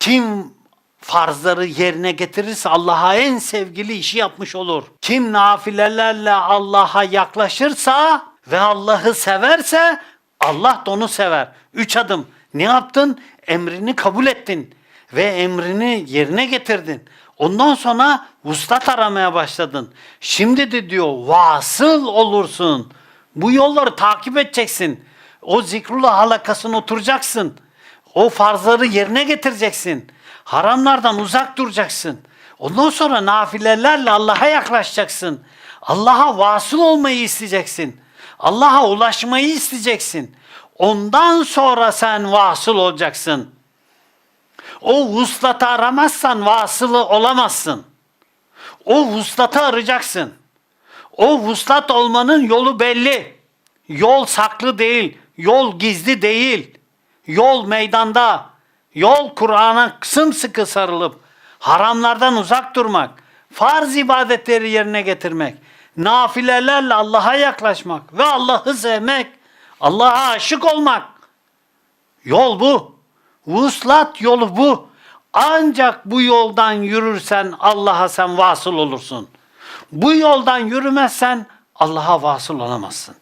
Kim farzları yerine getirirse Allah'a en sevgili işi yapmış olur. Kim nafilelerle Allah'a yaklaşırsa ve Allah'ı severse Allah da onu sever. Üç adım. Ne yaptın? Emrini kabul ettin ve emrini yerine getirdin. Ondan sonra vuslat aramaya başladın. Şimdi de diyor vasıl olursun. Bu yolları takip edeceksin. O zikrullah halakasına oturacaksın. O farzları yerine getireceksin. Haramlardan uzak duracaksın. Ondan sonra nafilelerle Allah'a yaklaşacaksın. Allah'a vasıl olmayı isteyeceksin. Allah'a ulaşmayı isteyeceksin. Ondan sonra sen vasıl olacaksın. O vuslatı aramazsan vasılı olamazsın. O vuslatı arayacaksın. O vuslat olmanın yolu belli. Yol saklı değil, yol gizli değil. Yol meydanda. Yol Kur'an'a sımsıkı sarılıp haramlardan uzak durmak, farz ibadetleri yerine getirmek, nafilelerle Allah'a yaklaşmak ve Allah'ı sevmek, Allah'a aşık olmak. Yol bu. Vuslat yolu bu. Ancak bu yoldan yürürsen Allah'a sen vasıl olursun. Bu yoldan yürümezsen Allah'a vasıl olamazsın.